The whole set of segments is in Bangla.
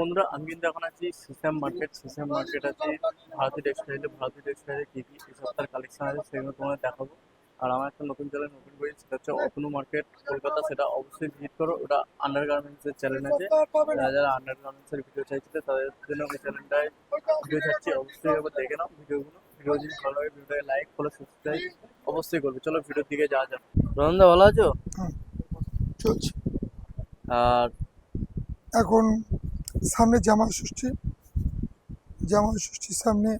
বন্ধুরা আমি কিন্তু এখন আছি সিসাম মার্কেট সিসাম মার্কেট আছে ভারতী টেক্সটাইলে ভারতী টেক্সটাইলে কী কী এই সপ্তাহের কালেকশন আছে সেগুলো তোমাদের দেখাবো। আর আমার একটা নতুন চ্যানেল নতুন বই সেটা হচ্ছে অতনু মার্কেট কলকাতা সেটা অবশ্যই ভিজিট করো। ওটা আন্ডার গার্মেন্টসের চ্যানেল আছে। যারা যারা আন্ডার গার্মেন্টসের ভিডিও চাইছিলে তাদের জন্য ওই চ্যানেলটায় ভিডিও চাচ্ছি অবশ্যই একবার দেখে নাও ভিডিওগুলো। ভিডিও যদি ভালো লাগে ভিডিওটাকে লাইক ফলো সাবস্ক্রাইব অবশ্যই করবে। চলো ভিডিওর দিকে যাওয়া যাক। রনন্দা ভালো আছো? চলছে। আর এখন সামনে জামা ষষ্ঠী জামা ষষ্ঠীর সামনে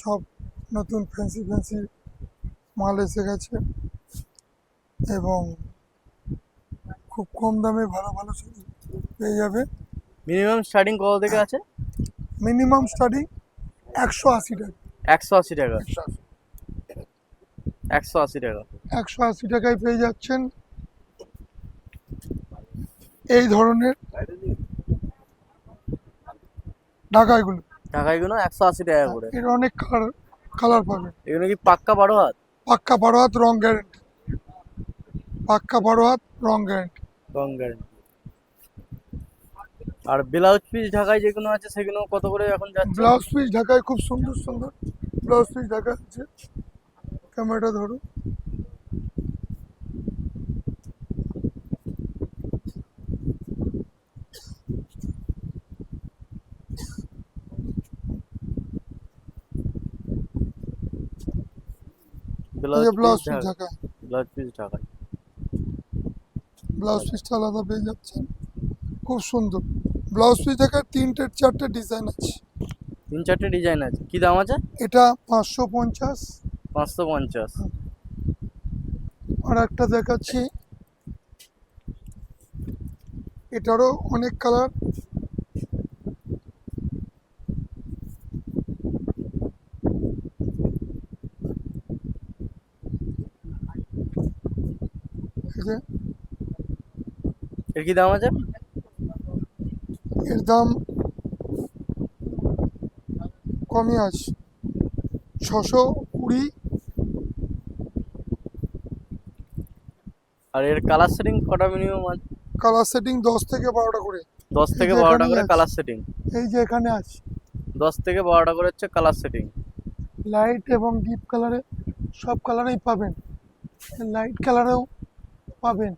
সব নতুন ফ্যান্সি ফ্যান্সি মাল এসে গেছে এবং খুব কম দামে ভালো ভালো শাড়ি পেয়ে যাবে। মিনিমাম স্টার্টিং কত থেকে আছে? মিনিমাম স্টার্টিং একশো আশি টাকা। একশো আশি টাকা। একশো আশি টাকা। একশো আশি টাকায় পেয়ে যাচ্ছেন এই ধরনের ঢাকাইগুলো। ঢাকাইগুলো একশো আশি টাকা করে। এর অনেক কালার কালার পাবেন এগুলো কি পাক্কা বারো হাত? পাক্কা বারো হাত রং গ্যারেন্টি পাক্কা বারো হাত রং গ্যারেন্টি রং গ্যারেন্টি আর ব্লাউজ পিস ঢাকায় যেগুলো আছে সেগুলো কত করে এখন যাচ্ছে? ব্লাউজ পিস ঢাকায় খুব সুন্দর সুন্দর ব্লাউজ পিস ঢাকা আছে। ক্যামেরাটা ধরো। ব্লাউজ পিস ঢাকা ব্লাউজ পিস ঢাকায়। ব্লাউজ পিসটা আলাদা পেয়ে যাচ্ছেন খুব সুন্দর। ব্লাউজ পিস ঢাকায় তিনটে চারটে ডিজাইন আছে। তিন চারটে ডিজাইন আছে। কি দাম আছে? এটা পাঁচশো পঞ্চাশ। পাঁচশো পঞ্চাশ। আর একটা দেখাচ্ছি। এটারও অনেক কালার এর কি দাম আছে? এর দাম কমই আছে। ছশো কুড়ি। আর এর কালার সেটিং কটা মিনিমাম আছে? কালার সেটিং দশ থেকে বারোটা করে। দশ থেকে বারোটা করে কালার সেটিং এই যে এখানে আছে। দশ থেকে বারোটা করে হচ্ছে কালার সেটিং লাইট এবং ডিপ কালারে সব কালারেই পাবেন। লাইট কালারেও পাবেন।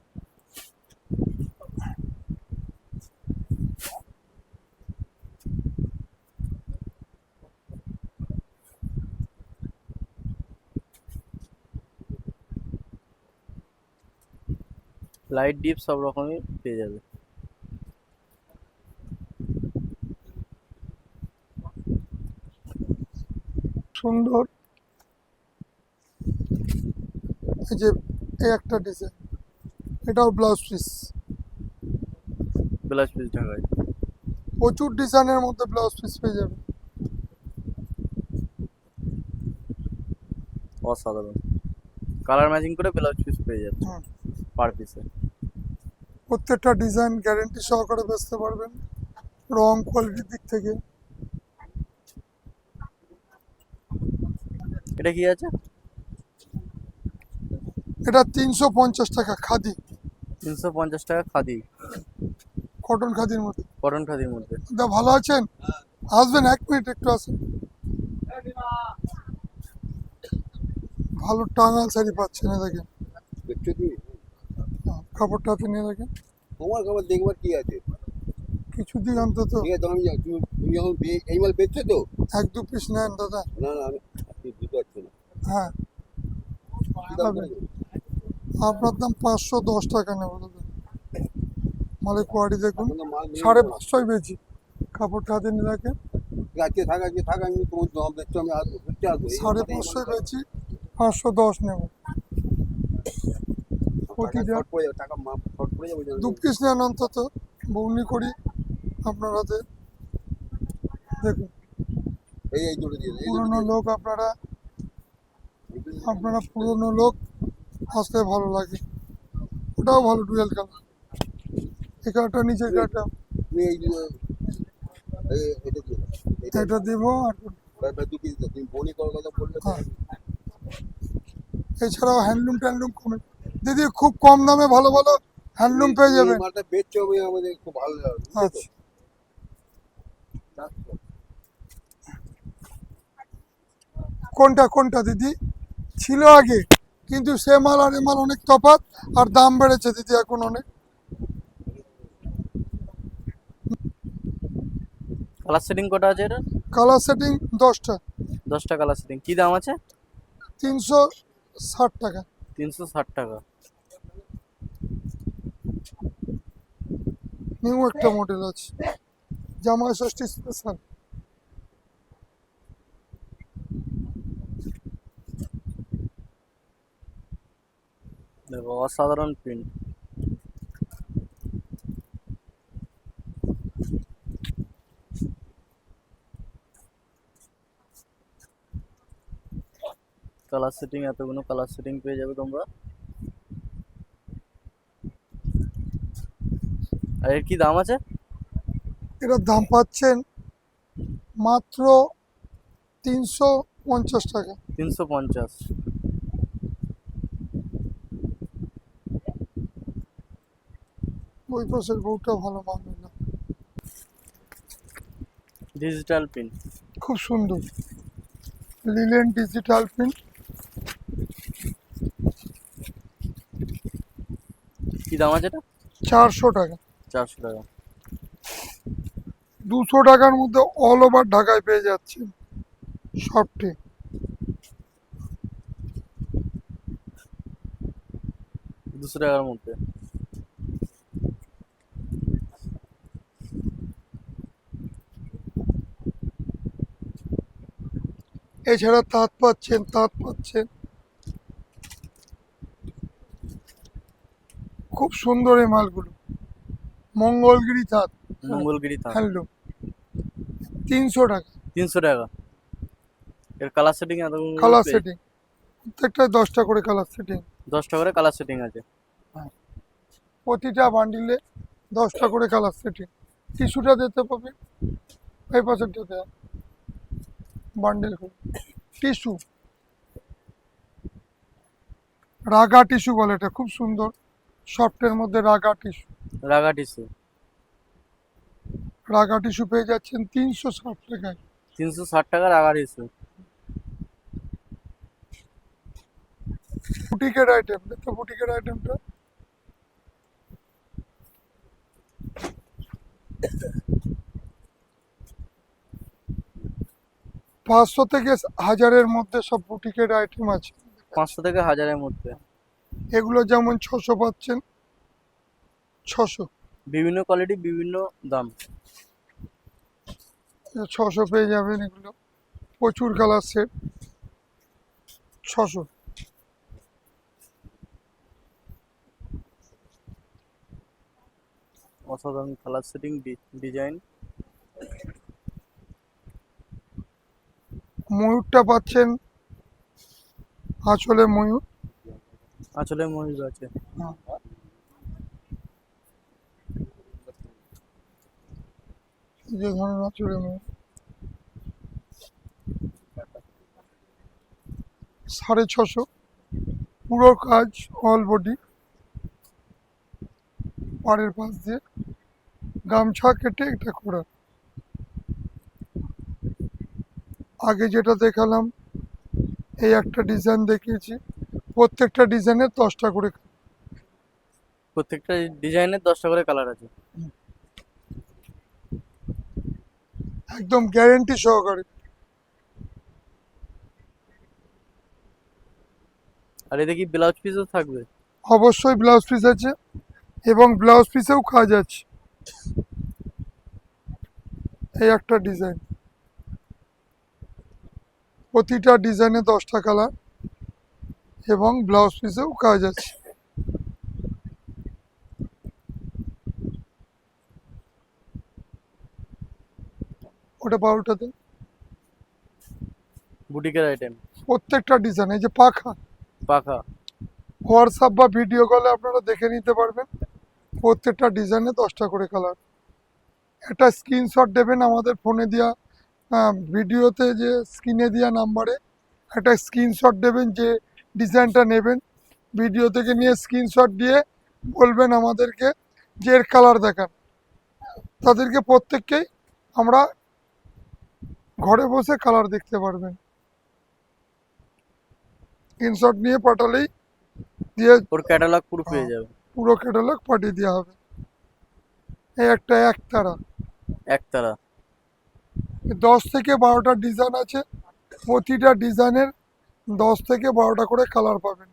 লাইট ডিপ সব রকমই পেয়ে যাবে। সুন্দর। এই যে এই একটা ডিজাইন এটাও ব্লাউজ পিস ব্লাউজ পিস ঢাকায়। প্রচুর ডিজাইনের মধ্যে ব্লাউজ পিস পেয়ে যাবে। অসাধারণ। কালার ম্যাচিং করে ব্লাউজ পিস পেয়ে যাচ্ছে হুম। পার পিসে প্রত্যেকটা ডিজাইন গ্যারেন্টি সহকারে বেচতে পারবেন। রং কোয়ালিটির দিক থেকে। এটা কি আছে? এটা তিনশো পঞ্চাশ টাকা খাদি। তিনশো পঞ্চাশ টাকা খাদি। কটন খাদির মধ্যে। কটন খাদির মধ্যে। দা ভালো আছেন? আসবেন এক মিনিট একটু আসেন। ভালো টাঙাল শাড়ি পাচ্ছেন দেখেন। কাপড়টা হাতে নিয়ে দেখেন। তোমার খাবার দেখবার কি আছে? কিছু দিন অন্তত। ঠিক আছে আমি তুমি যখন এই মাল বেচছো তো? এক দু পিস নেন দাদা। না না আমি বুঝতে পারছ না। হ্যাঁ। আপনার দাম পাঁচশো দশ টাকা নেব দাদা। মালের কোয়ালিটি দেখুন। সাড়ে পাঁচশোই বেচি। কাপড়টা হাতে নিয়ে রাখেন। আছে থাক আজকে থাক আমি তোমার দাম দেখছ আমি সাড়ে পাঁচশোই বেচি পাঁচশো দশ নেব। অন্তত বৌনি করি দেখুন। পুরনো লোক আপনারা আপনারা পুরনো লোক আসলে ভালো লাগে। ওটাও ভালো ডুয়েল কালার। এই কালারটা নিচের কালারটা। এটা দিব আর হ্যাঁ। এছাড়াও হ্যান্ডলুম ট্যান্ডলুম কমে দিদি খুব কম দামে ভালো ভালো হ্যান্ডলুম পেয়ে যাবেন মালটা বেচছো আমি আমাদের খুব ভালো লাগে বুঝলে তো? আচ্ছা কোনটা কোনটা দিদি? ছিল আগে কিন্তু সে মাল আর এ মাল অনেক তফাৎ আর দাম বেড়েছে দিদি এখন অনেক। কালার সেটিং কটা আছে এটা কালার সেটিং দশটা। দশটা কালার সেটিং কি দাম আছে? তিনশো ষাট টাকা। তিনশো ষাট টাকা। নিউ একটা মডেল আছে। জামাই ষষ্ঠী স্পেশাল দেখো, অসাধারণ প্রিন্ট কালার সেটিং এতগুলো কালার সেটিং পেয়ে যাবে তোমরা। এর কি দাম আছে? এটার দাম পাচ্ছেন মাত্র তিনশো পঞ্চাশ টাকা। তিনশো পঞ্চাশ। ওই পাশের বউটা ভালো মাল নিল ডিজিটাল প্রিন্ট খুব সুন্দর। লিলেন ডিজিটাল প্রিন্ট কি দাম আছে এটা? চারশো টাকা। চারশো টাকা। দুশো টাকার মধ্যে অল ওভার ঢাকায় পেয়ে যাচ্ছেন সবটি। দুশো টাকার মধ্যে। এছাড়া তাঁত পাচ্ছেন তাঁত পাচ্ছেন। খুব সুন্দর এই মালগুলো। মঙ্গলগিরি তাঁত মঙ্গলগিরি থান হ্যান্ডলুম তিনশো টাকা। তিনশো টাকা। এর কালার সেটিং কালার সেটিং প্রত্যেকটা দশটা করে কালার সেটিং দশটা করে কালার সেটিং আছে। প্রতিটা বান্ডিলে দশটা করে কালার সেটিং টিস্যুটা দিতে পাবে। এই পাশেরটাতে বান্ডেল করে। টিস্যু রাগা টিস্যু বলে এটা। খুব সুন্দর। সফটের মধ্যে Raga tissue Raga tissue Raga tissue পেয়ে যাচ্ছেন তিনশো ষাট টাকায়। তিনশো ষাট টাকা রাগা টিসু বুটিকের আইটেম দেখো বুটিকের আইটেমটা পাঁচশো থেকে হাজারের মধ্যে সব বুটিকের আইটেম আছে। পাঁচশো থেকে হাজারের মধ্যে। এগুলো যেমন ছশো পাচ্ছেন ছশো। বিভিন্ন কোয়ালিটি বিভিন্ন দাম। ছশো পেয়ে যাবেন এগুলো। প্রচুর কালার সেট ছশো। অসাধারণ কালার সেটিং ডিজাইন ময়ূরটা পাচ্ছেন আঁচলে ময়ূর। আসলে ময়ূর আছে। যে ধরনের ময়ূর সাড়ে ছশো। পুরো কাজ অল বডি পাড়ের পাশ দিয়ে। গামছা কেটে এটা করা আগে যেটা দেখালাম এই একটা ডিজাইন দেখিয়েছি। প্রত্যেকটা ডিজাইনের দশটা করে প্রত্যেকটা ডিজাইনের দশটা করে কালার আছে। একদম গ্যারেন্টি সহকারে। আর এতে কি ব্লাউজ পিসও থাকবে? অবশ্যই ব্লাউজ পিস আছে এবং ব্লাউজ পিসেও কাজ আছে। এই একটা ডিজাইন প্রতিটা ডিজাইনে দশটা কালার এবং ব্লাউজ পিসেও কাজ আছে। ওটা বারোটাতে বুটিকের আইটেম প্রত্যেকটা ডিজাইন এই যে পাখা। পাখা। হোয়াটসঅ্যাপ বা ভিডিও কলে আপনারা দেখে নিতে পারবেন। প্রত্যেকটা ডিজাইনে দশটা করে কালার একটা স্ক্রিনশট দেবেন আমাদের ফোনে দেওয়া ভিডিওতে যে স্ক্রিনে দেওয়া নাম্বারে একটা স্ক্রিনশট দেবেন যে ডিজাইনটা নেবেন। ভিডিও থেকে নিয়ে স্ক্রিনশট দিয়ে বলবেন আমাদেরকে যে এর কালার দেখান। তাদেরকে প্রত্যেককেই আমরা ঘরে বসে কালার দেখতে পারবেন। স্ক্রিনশট নিয়ে পাঠালেই দিয়ে ওর ক্যাটালগ পুরো পেয়ে যাবে। পুরো ক্যাটালগ পাঠিয়ে দেওয়া হবে। এই একটা একতারা একতারা দশ থেকে বারোটা ডিজাইন আছে। প্রতিটা ডিজাইনের দশ থেকে বারোটা করে কালার পাবেন।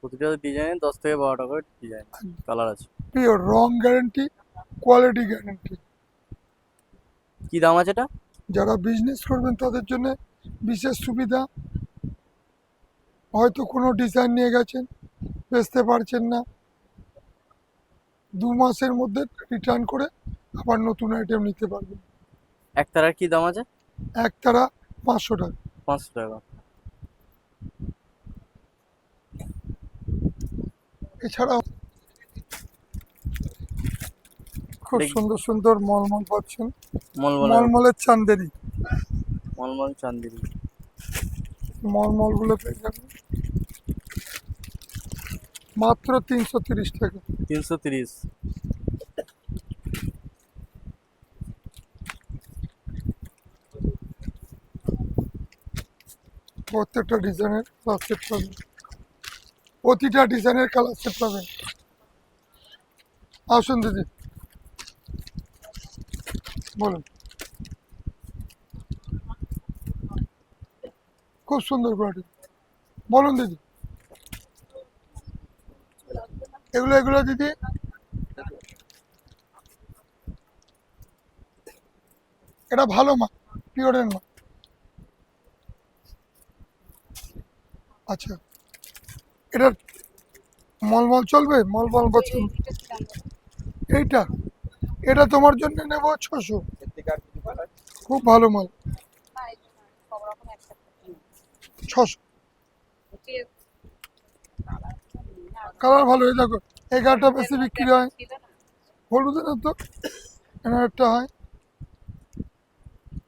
প্রতিটা ডিজাইনে দশ থেকে বারোটা করে ডিজাইন কালার আছে। পিওর রং গ্যারেন্টি কোয়ালিটি গ্যারেন্টি কি দাম আছে এটা? যারা বিজনেস করবেন তাদের জন্য বিশেষ সুবিধা। হয়তো কোনো ডিজাইন নিয়ে গেছেন বেচতে পারছেন না। দু মাসের মধ্যে রিটার্ন করে আবার নতুন আইটেম নিতে পারবেন। একতারার কি দাম আছে? একতারা পাঁচশো টাকা। পাঁচশো টাকা। এছাড়াও খুব সুন্দর সুন্দর মলমল পাচ্ছেন মলমল। মলমলের চান্দেরি। মলমল চান্দিরি। মলমলগুলো পেয়ে যাবেন। মাত্র তিনশো তিরিশ টাকা। তিনশো তিরিশ। প্রত্যেকটা ডিজাইনের কালার সেট পাবেন। প্রতিটা ডিজাইনের কালার সেট পাবেন। আসুন দিদি। বলুন। খুব সুন্দর কোয়ালিটি বলুন দিদি। এগুলো এগুলো দিদি? এটা ভালো মা পিওরের মা আচ্ছা। এটা মলমল চলবে? মলমল বছর এইটা। এটা তোমার জন্য নেব ছশো। খুব ভালো মাল। ছশো। কালার ভালো, এই দেখো, এই গাড়িটা বেশি বিক্রি হয়। হলুদের তো একটা হয়।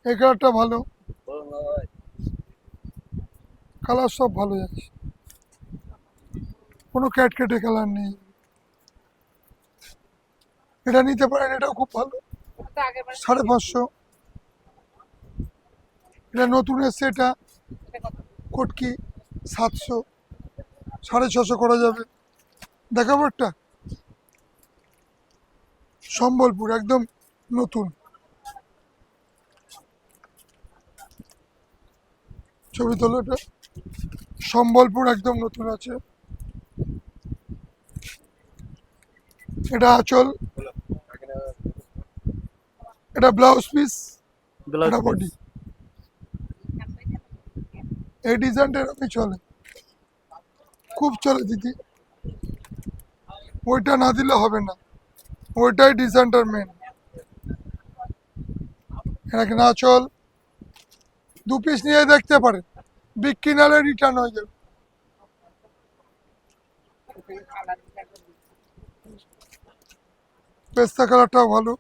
এই কালারটা ভালো। কালার সব ভালো যাচ্ছে। কোনো ক্যাট কেটে কালার নেই। এটা নিতে পারেন এটাও খুব ভালো। সাড়ে পাঁচশো। এটা নতুন এসছে এটা কটকি সাতশো। সাড়ে ছশো করা যাবে। দেখাবো একটা। সম্বলপুর একদম নতুন। ছবি তোলো এটা। সম্বলপুর একদম নতুন আছে। এটা আঁচল। এটা ব্লাউজ পিস এটা বডি এই ডিজাইনটা এরকমই চলে। খুব চলে দিদি। ওইটা না দিলে হবে না। ওইটাই ডিজাইনটার মেন এটাকে না চল। দু পিস নিয়ে দেখতে পারে বিক্রি নালে রিটার্ন হয়ে যাবে। পেস্তা কালারটাও ভালো।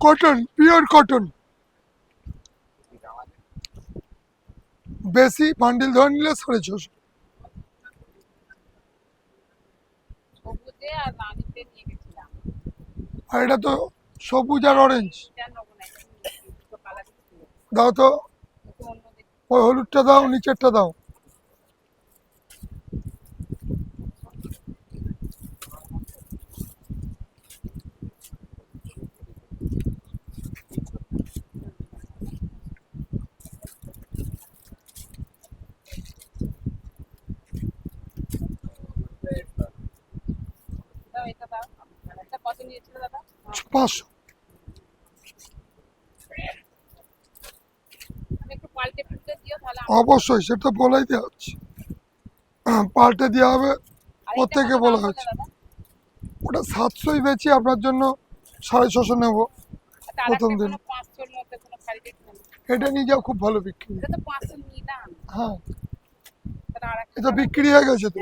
কটন পিওর কটন বেশি বান্ডিল ধরে নিলে সাড়ে ছশো আর এটা তো সবুজ আর অরেঞ্জ দাও তো। ওই হলুদটা দাও নিচেরটা দাও। পাঁচশো। অবশ্যই সেটা বলাই দেওয়া হচ্ছে। পাল্টে দেওয়া হবে প্রত্যেকে বলা হয়েছে। ওটা সাতশোই বেচি আপনার জন্য সাড়ে ছশো নেব প্রথম দিন। এটা নিয়ে যাও খুব ভালো বিক্রি। হ্যাঁ। এটা বিক্রি হয়ে গেছে তো।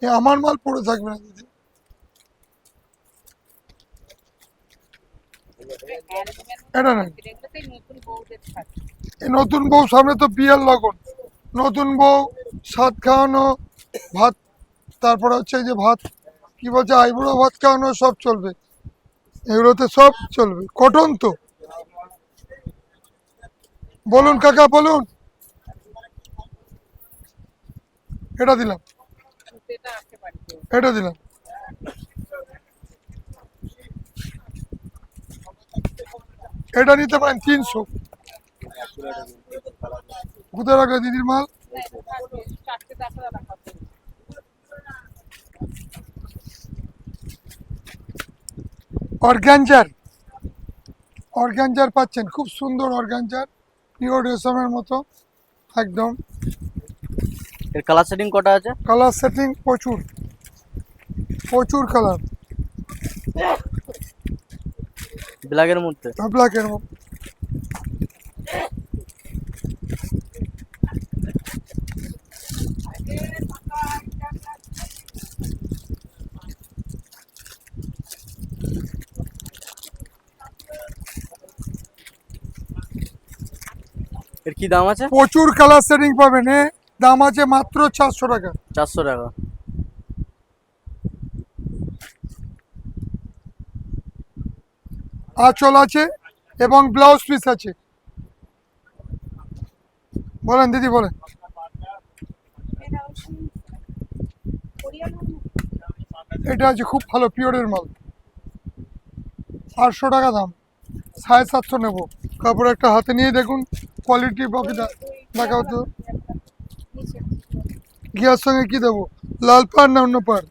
হ্যাঁ। আমার মাল পড়ে থাকবে না দিদি এটা নাই। এই নতুন বউ সামনে তো বিয়ের লগন। নতুন বউ সাত খাওয়ানো, ভাত, তারপরে হচ্ছে যে ভাত, কি বলছে, আইবুড়ো ভাত খাওয়ানো, সব চলবে। এগুলোতে সব চলবে। কটন তো। বলুন কাকা, বলুন। এটা দিলাম। এটা দিলাম। এটা নিতে পারেন তিনশো। কোথায় রাখলে দিদির মাল। অর্গানজার অর্গানজার পাচ্ছেন খুব সুন্দর অর্গানজার পিওর রেশমের মতো একদম। এর কালার সেটিং কটা আছে? কালার সেটিং প্রচুর। প্রচুর কালার ব্ল্যাকের মধ্যে। ব্ল্যাকের মতো এর কি দাম আছে? প্রচুর কালার সেটিং পাবেন দাম আছে মাত্র চারশো টাকা। চারশো টাকা। আঁচল আছে এবং ব্লাউজ পিস আছে। বলেন দিদি বলেন। এটা আছে খুব ভালো পিওরের মাল। আটশো টাকা দাম। সাড়ে সাতশো নেব। কাপড় একটা হাতে নিয়ে দেখুন। কোয়ালিটি বাকি দা- দেখাও তো। গিয়ার সঙ্গে কি দেবো? লাল পাড় না অন্য আছে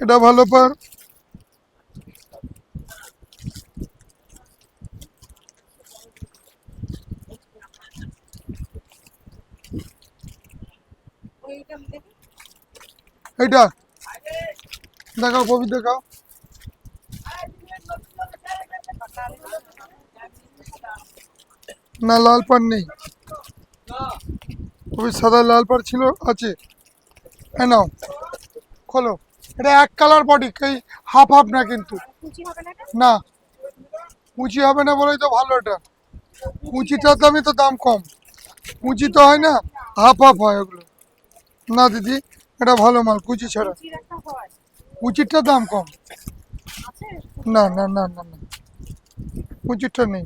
এটা ভালো পাড়। এটা দেখাও কবি দেখাও। না, লাল পাড় নেই। কবি সাদা লাল পাড় ছিল, আছে। এ নাও, খোলো। এটা এক কালার বডি, এই হাফ হাফ না কিন্তু। না, কুচি হবে না বলেই তো ভালো এটা। কুচিটার দামই তো দাম কম। কুচি তো হয় না, হাফ হাফ হয় ওগুলো। না দিদি এটা ভালো মাল কুচি ছাড়া। কুচির একটা কুচিরটার দাম কম। না না না না না। কুচিরটা নেই।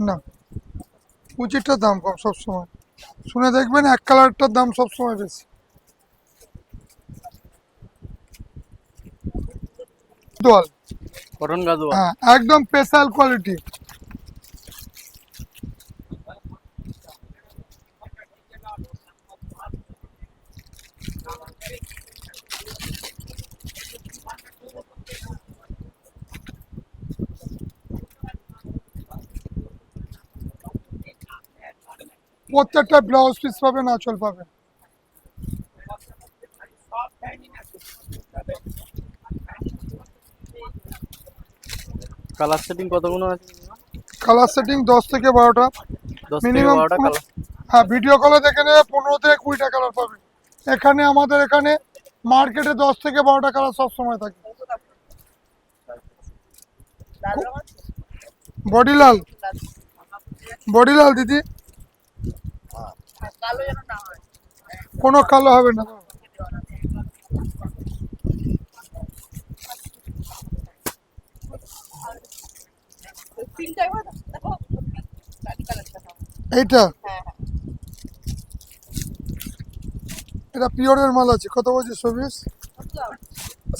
না। কুচিরটার দাম কম সবসময়। শুনে দেখবেন এক কালারটার দাম সবসময় বেশি। দোয়াল হ্যাঁ একদম স্পেশাল কোয়ালিটি প্রত্যেকটা ব্লাউজ পিস পাবেন আঁচল পাবেন কালার সেটিং কতগুলো আছে? কালার সেটিং দশ থেকে বারোটা। মিনিমাম হ্যাঁ ভিডিও কলে দেখে নেবে পনেরো থেকে কুড়িটা কালার পাবেন এখানে আমাদের এখানে মার্কেটে দশ থেকে বারোটা কালার সব সময় থাকে। বডি লাল। বডি লাল দিদি। কোনো কালো হবে না। এইটা? এটা পিওরের মাল আছে। কত বলছি সবিস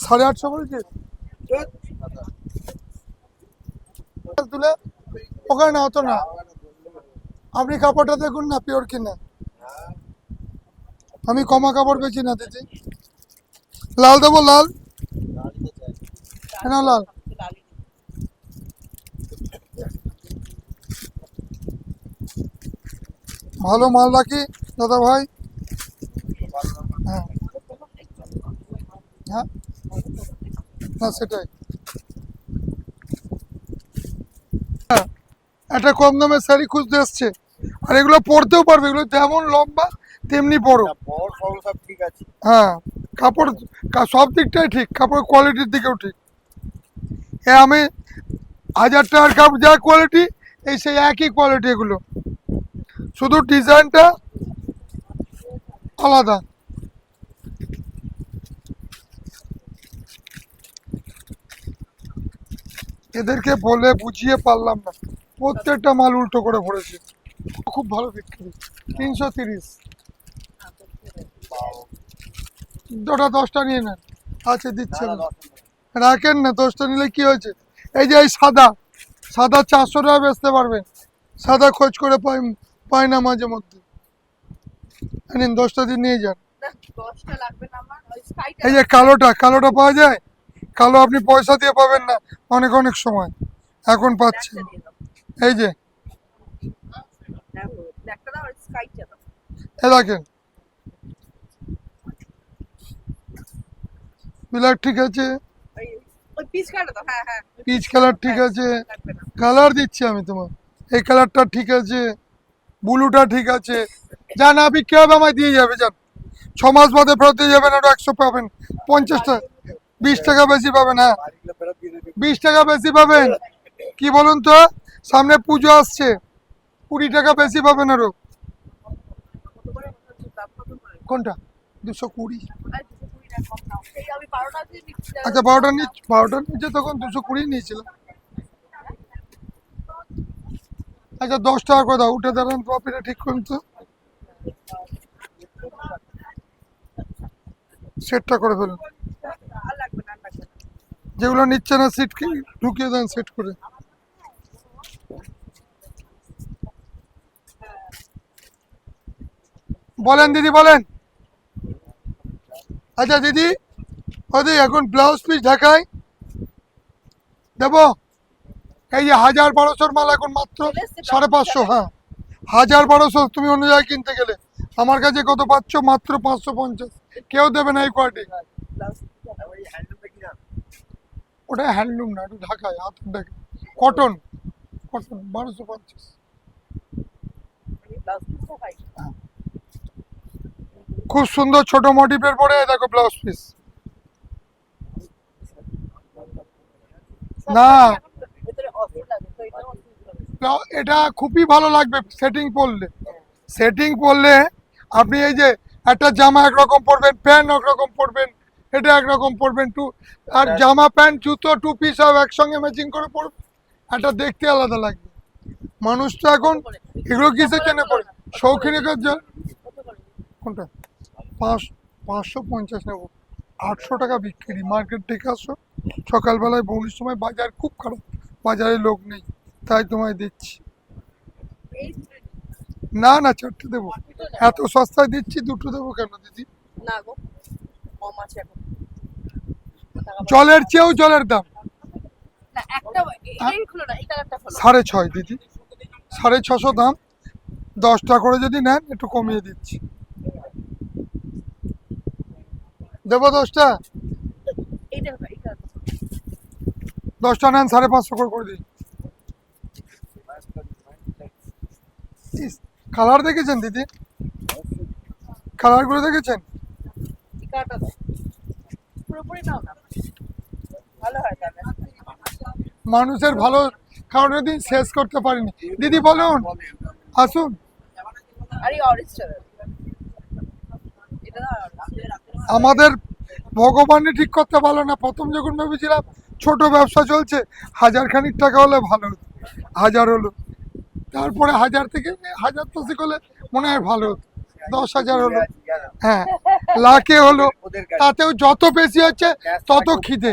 সাড়ে আটশো বলছি? তুলে? ওখানে অত না। আপনি কাপড়টা দেখুন না, পিওর কিনা। আমি কমা কাপড় বেচি না, দিদি। লাল দেবো, লাল? কেন লাল? ভালো মাল রাখি, দাদা ভাই? হ্যাঁ। হ্যাঁ সেটাই। একটা কম দামের শাড়ি খুঁজতে এসছে। আর এগুলো পরতেও পারবে, এগুলো যেমন লম্বা, তেমনি বড় বড় সরু সব ঠিক আছে হ্যাঁ কাপড় সব দিকটাই ঠিক কাপড় কোয়ালিটির দিকেও ঠিক। এ আমি হাজার টাকার কাপড় যা কোয়ালিটি এই সেই একই কোয়ালিটি এগুলো। শুধু ডিজাইনটা আলাদা। এদেরকে বলে বুঝিয়ে পারলাম না। প্রত্যেকটা মাল উল্টো করে ভরেছে। খুব ভালো বিক্রি। তিনশো তিরিশ। ওটা দশটা নিয়ে নেন। আচ্ছা দিচ্ছে না রাখেন না দশটা নিলে কি হয়েছে? এই যে এই সাদা সাদা চারশো টাকা বেচতে পারবেন। সাদা খোঁজ করে পাই পায় না মাঝে মধ্যে। নিন দশটা দিন নিয়ে যান। এই যে কালোটা কালোটা পাওয়া যায়? কালো আপনি পয়সা দিয়ে পাবেন না অনেক অনেক সময়। এখন পাচ্ছেন এই যে। একটা দাও আর স্কাইটা দাও। এ দেখেন বিলাক ঠিক আছে? দাও হ্যাঁ হ্যাঁ পিচ কালার ঠিক আছে। কালার দিচ্ছি আমি তোমার এই কালারটা ঠিক আছে। ব্লুটা ঠিক আছে। যান আপনি কে হবে আমায় দিয়ে যাবে যান ছ মাস বাদে ফেরত দিয়ে যাবেন আরও একশো পাবেন। পঞ্চাশ টাকা বিশ টাকা বেশি পাবেন হ্যাঁ। বিশ টাকা বেশি পাবেন। কি বলুন তো? সামনে পুজো আসছে। কুড়ি টাকা বেশি পাবেন আরও। কোনটা? দুশো কুড়ি। আচ্ছা বারোটা নিচ বারোটা নিচে তখন দুশো কুড়ি নিয়েছিলাম আচ্ছা দশ টাকা করে দাও, উঠে দাঁড়ান কপিটা ঠিক করুন তো। সেটটা করে ফেলুন। যেগুলো নিচ্ছে না সিট কি, ঢুকিয়ে দেন সেট করে। বলেন, দিদি, বলেন। আচ্ছা দিদি। ওদি এখন ব্লাউজ পিস ঢাকায় দেবো? এই যে হাজার বারোশোর মাল এখন মাত্র সাড়ে পাঁচশো হ্যাঁ। হাজার বারোশো তুমি অন্য জায়গায় কিনতে গেলে। আমার কাছে কত পাচ্ছ? মাত্র পাঁচশো পঞ্চাশ। কেউ দেবে না এই কোয়ালিটি ওটা হ্যান্ডলুম না একটু ঢাকায় হাতের ঢাকা কটন কটন বারোশো পঞ্চাশ। পাই। খুব সুন্দর ছোট মোটিভের পরে দেখো ব্লাউজ পিস না। এটা খুবই ভালো লাগবে সেটিং পরলে। সেটিং পরলে আপনি এই যে একটা জামা একরকম পরবেন প্যান্ট একরকম পরবেন এটা একরকম পরবেন টু আর জামা প্যান্ট জুতো টু পিস সব একসঙ্গে ম্যাচিং করে পরবেন এটা দেখতে আলাদা লাগবে। মানুষ তো এখন এগুলো কিসের জন্য পড়ে শৌখিনীকার জন্য? কোনটা? পাঁচ পাঁচশো পঞ্চাশ নেব। আটশো টাকা বিক্রি মার্কেট থেকে আসো। সকালবেলায় বৌলির সময় বাজার খুব খারাপ বাজারে লোক নেই তাই তোমায় দিচ্ছি। না না চারটে দেবো। এত সস্তায় দিচ্ছি দুটো দেবো কেন দিদি? না গো কম আছে এখন। জলের চেয়েও জলের দাম। সাড়ে ছয় দিদি সাড়ে ছশো দাম। দশটা করে যদি নেন একটু কমিয়ে দিচ্ছি। দেবো দশটা? দশটা নেন সাড়ে পাঁচশো করে করে দিই কালার দেখেছেন দিদি? কালারগুলো দেখেছেন? মানুষের ভালো খাওয়ানোর দিন শেষ করতে পারিনি। দিদি বলুন আসুন আর এই অরেঞ্জটা দাও এটা দাও আমাদের ভগবানই ঠিক করতে পারল না। প্রথম যখন ভেবেছিলাম ছোট ব্যবসা চলছে হাজার খানিক টাকা হলে ভালো হতো, হাজার হলো। তারপরে হাজার থেকে, হাজার দশেক হলে মনে হয় ভালো হতো। দশ হাজার হলো। হ্যাঁ লাখে হলো। তাতেও যত বেশি হচ্ছে, তত খিদে।